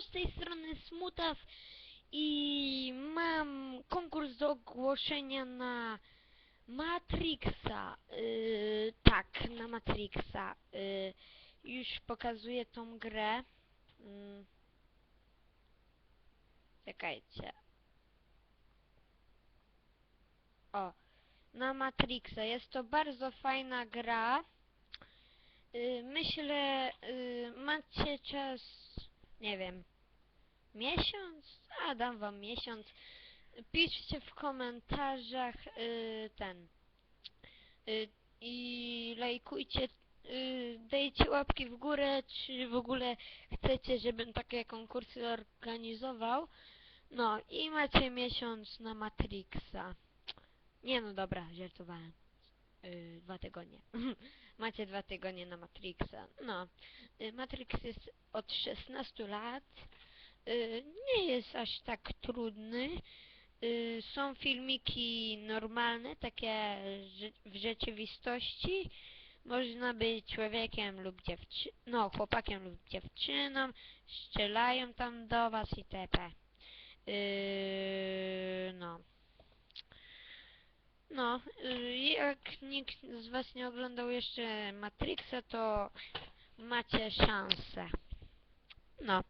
Z tej strony Smutaw i mam konkurs do ogłoszenia na Matrixa. Yy, tak, na Matrixa. Yy, już pokazuję tą grę. Yy. Czekajcie. O, na Matrixa. Jest to bardzo fajna gra. Y, myślę, y, macie czas, nie wiem, miesiąc? A, dam wam miesiąc. Piszcie w komentarzach y, ten. Y, I lajkujcie, y, dajcie łapki w górę, czy w ogóle chcecie, żebym takie konkursy organizował. No i macie miesiąc na Matrixa. Nie no dobra, żartowałem. Y, dwa tygodnie. Macie dwa tygodnie na Matrixa. No, y, Matrix jest od 16 lat. Y, Nie jest aż tak trudny. Y, Są filmiki normalne, takie w rzeczywistości. Można być człowiekiem lub dziewczyną, no chłopakiem lub dziewczyną. Strzelają tam do was itp. Yy, no. No, jak nikt z was nie oglądał jeszcze Matrixa, to macie szansę. No.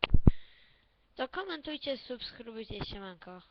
To komentujcie, subskrybujcie, siemanko.